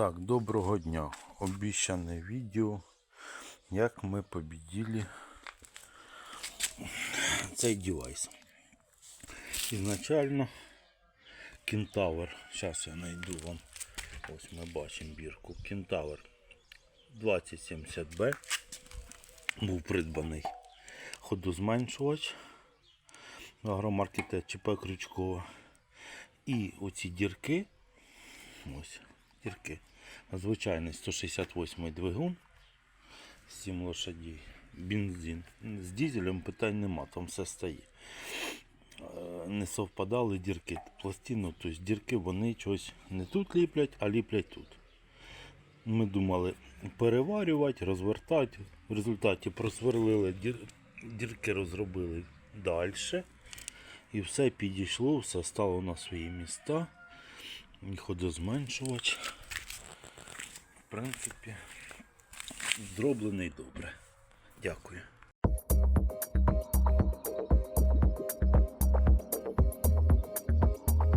Так, доброго дня. Обіщане відео, як ми победили цей девайс. Ізначально Кентавр. Зараз я знайду вам. Ось ми бачимо бірку. Кентавр 2070B був придбаний ходозменшувач агромаркета ЧП Крючкова. І оці дірки Ось, дірки. Звичайний 168 двигун, 7 лошадей, бензин. З дизелем питань нема, там все стоїть. Е, Не совпадали дірки. Пластину, тобто дірки вони щось не тут ліплять, а ліплять тут. Ми думали переварювати, розвертати. В результаті просверлили дір... дірки, розробили далі. І все підійшло, все стало на свої міста. І ходозменшувач. Принципі, зроблений добре. Дякую.